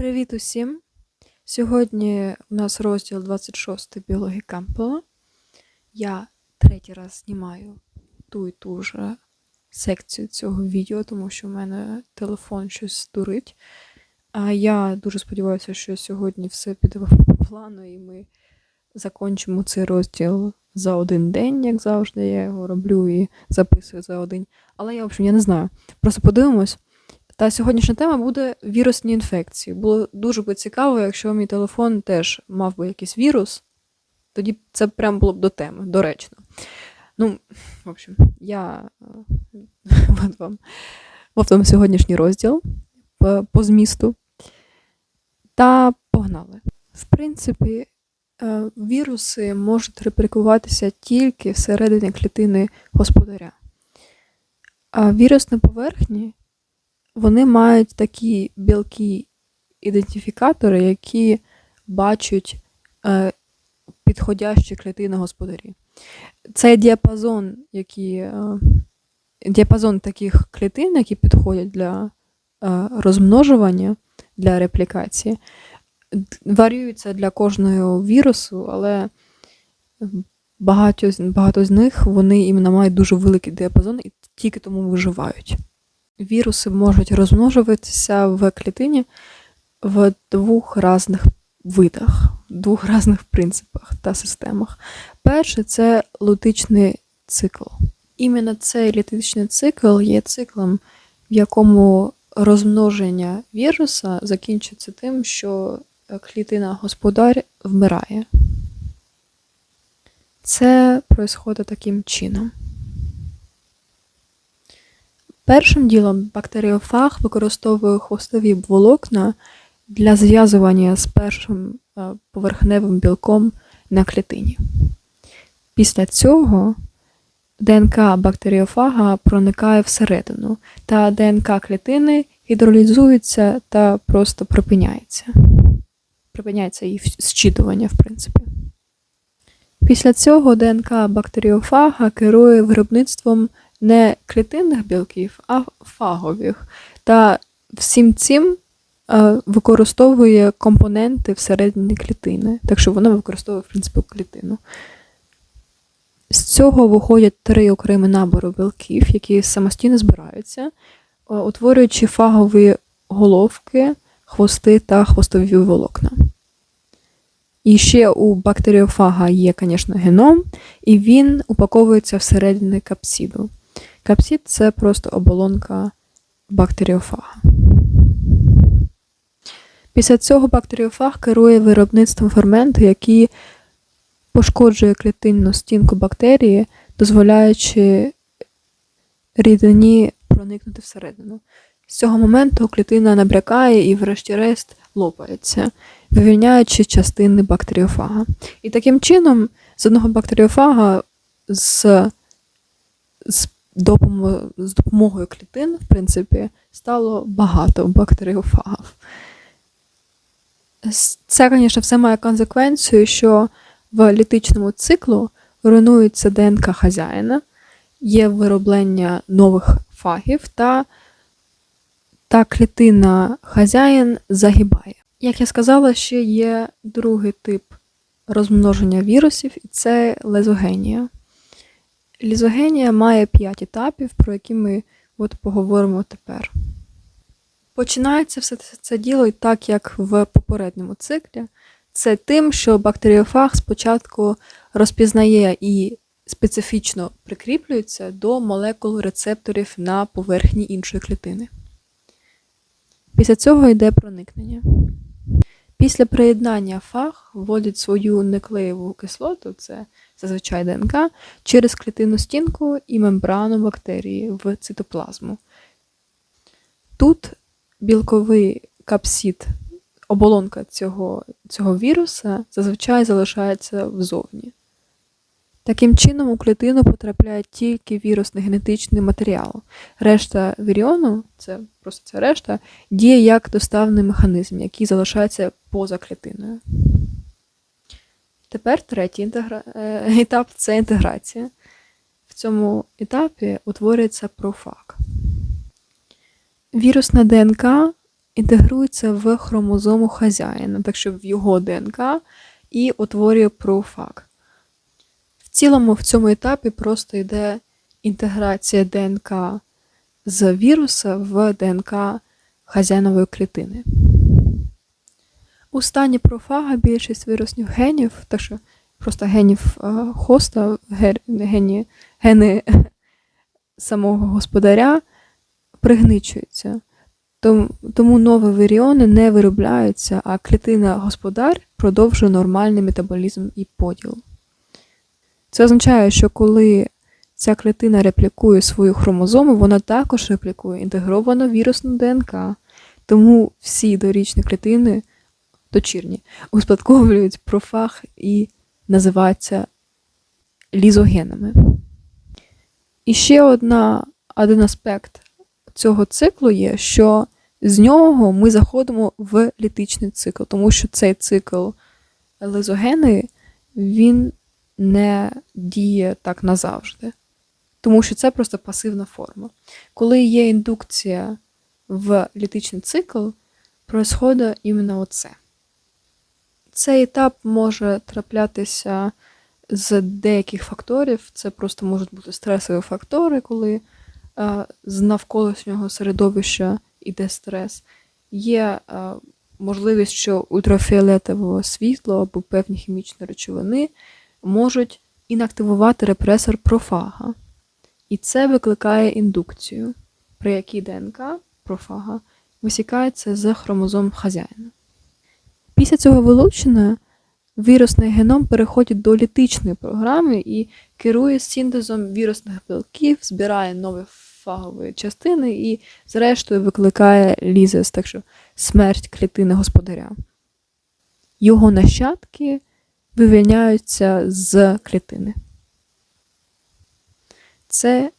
Привіт усім! Сьогодні у нас розділ 26 біології Кемпела. Я третій раз знімаю ту і ту же секцію цього відео, тому що в мене телефон щось дурить. А я дуже сподіваюся, що сьогодні все піде по плану, і ми закінчимо цей розділ за один день, як завжди. Я його роблю і записую за один. Але я, в общем, я не знаю. Просто подивимось. Та сьогоднішня тема буде вірусні інфекції. Було дуже би цікаво, якщо мій телефон теж мав би якийсь вірус, тоді це прям було б до теми, доречно. Ну, в общем, я е, от вам, от вам сьогоднішній розділ по, по змісту. Та погнали. В принципі, е, віруси можуть реплікуватися тільки всередині клітини господаря. А вірусні поверхні вони мають такі білки ідентифікатори, які бачать е, підходящі клітини господарі. Цей діапазон, який, е, діапазон таких клітин, які підходять для е, розмножування, для реплікації, варіюється для кожного вірусу, але багато, з- багато з них вони іменно мають дуже великий діапазон і тільки тому виживають. Віруси можуть розмножуватися в клітині в двох різних видах, двох різних принципах та системах. Перше це лутичний цикл. Іменно цей літичний цикл є циклом, в якому розмноження віруса закінчується тим, що клітина господар вмирає. Це відбувається таким чином. Першим ділом бактеріофаг використовує хвостові волокна для зв'язування з першим е, поверхневим білком на клітині. Після цього ДНК бактеріофага проникає всередину, та ДНК клітини гідролізується та просто припиняється. Припиняється її зчитування, в принципі. Після цього ДНК бактеріофага керує виробництвом не клітинних білків, а фагових. Та всім цим е, використовує компоненти всередині клітини. Так що вона використовує, в принципі, клітину. З цього виходять три окремі набори білків, які самостійно збираються, е, утворюючи фагові головки, хвости та хвостові волокна. І ще у бактеріофага є, звісно, геном, і він упаковується всередині капсиду. Капсид це просто оболонка бактеріофага. Після цього бактеріофаг керує виробництвом ферменту, який пошкоджує клітинну стінку бактерії, дозволяючи рідині проникнути всередину. З цього моменту клітина набрякає і, врешті-решт, лопається, вивільняючи частини бактеріофага. І таким чином, з одного бактеріофага з, з, з допомогою клітин, в принципі, стало багато бактеріофагів. Це, звісно, все має конsekвенцію, що в літичному циклу руйнується ДНК хазяїна, є вироблення нових фагів та, та клітина хазяїн загибає. Як я сказала, ще є другий тип розмноження вірусів, і це лезогенія. Лізогенія має 5 етапів, про які ми от поговоримо тепер. Починається все це- діло так, як в попередньому циклі. Це тим, що бактеріофаг спочатку розпізнає і специфічно прикріплюється до молекул рецепторів на поверхні іншої клітини. Після цього йде проникнення. Після приєднання фаг вводить свою неклеєву кислоту, це зазвичай ДНК, через клітинну стінку і мембрану бактерії в цитоплазму. Тут білковий капсид, оболонка цього, цього віруса зазвичай залишається взовні. Таким чином, у клітину потрапляє тільки вірусний генетичний матеріал. Решта віріону, це просто ця решта, діє як доставний механізм, який залишається поза клітиною. Тепер третій інтегра... е, етап це інтеграція. В цьому етапі утворюється профаг. Вірусна ДНК інтегрується в хромозому хазяїна, так що в його ДНК, і утворює профак. В цілому, в цьому етапі просто йде інтеграція ДНК з віруса в ДНК хазяїнової клітини. У стані профага більшість вірусних генів, так що просто генів е, хоста, ге- гені, гени самого господаря пригничуються. Тому нові віріони не виробляються, а клітина господар продовжує нормальний метаболізм і поділ. Це означає, що коли ця клітина реплікує свою хромозому, вона також реплікує інтегровану вірусну ДНК. Тому всі дорічні клітини дочірні успадковують профаг і називаються лізогенами. І ще одна, один аспект цього циклу є, що з нього ми заходимо в літичний цикл, тому що цей цикл лизогени він не діє так назавжди. Тому що це просто пасивна форма. Коли є індукція в літичний цикл, происходить іменно оце. Цей етап може траплятися з деяких факторів. Це просто можуть бути стресові фактори, коли е, з навколишнього середовища йде стрес. Є е, можливість, що ультрафіолетове світло або певні хімічні речовини можуть інактивувати репресор профага. І це викликає індукцію, при якій ДНК профага висікається з хромозом хазяїна. Після цього вилучення вірусний геном переходить до літичної програми і керує синтезом вірусних білків, збирає нові фагові частини і, зрештою, викликає лізес, так що смерть клітини господаря. Його нащадки вивільняються з клітини. Це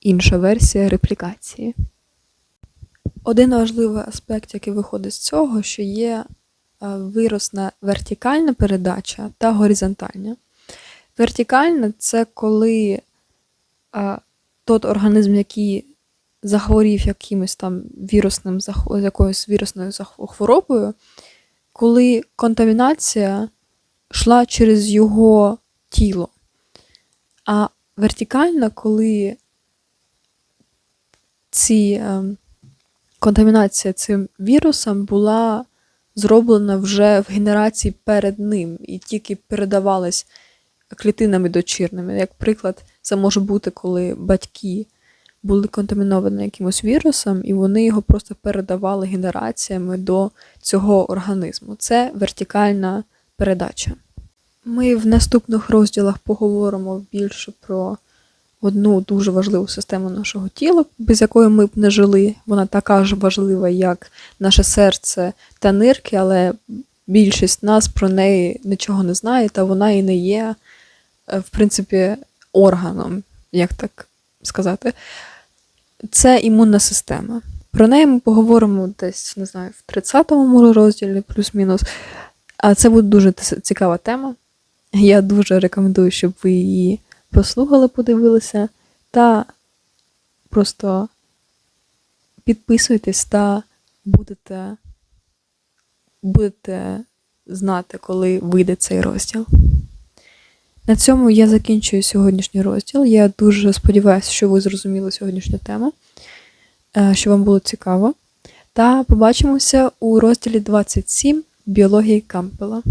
інша версія реплікації. Один важливий аспект, який виходить з цього, що є виросна вертикальна передача та горизонтальна. Вертикальна це коли а, тот організм, який захворів якимось там вірусним якоюсь вірусною хворобою, коли контамінація йшла через його тіло. А вертикальна, коли ці, е, контамінація цим вірусом була зроблена вже в генерації перед ним і тільки передавалась клітинами дочірними. Як приклад, це може бути, коли батьки були контаміновані якимось вірусом, і вони його просто передавали генераціями до цього організму. Це вертикальна передача. Ми в наступних розділах поговоримо більше про одну дуже важливу систему нашого тіла, без якої ми б не жили. Вона така ж важлива, як наше серце та нирки, але більшість нас про неї нічого не знає, та вона і не є, е, в принципі, органом, як так сказати. Це імунна система. Про неї ми поговоримо десь, не знаю, в 30-му розділі, плюс-мінус. А це буде дуже цікава тема. Я дуже рекомендую, щоб ви її послухали, подивилися, та просто підписуйтесь та будете, будете знати, коли вийде цей розділ. На цьому я закінчую сьогоднішній розділ. Я дуже сподіваюся, що ви зрозуміли сьогоднішню тему, е, що вам було цікаво. Та побачимося у розділі 27 біології Кампела.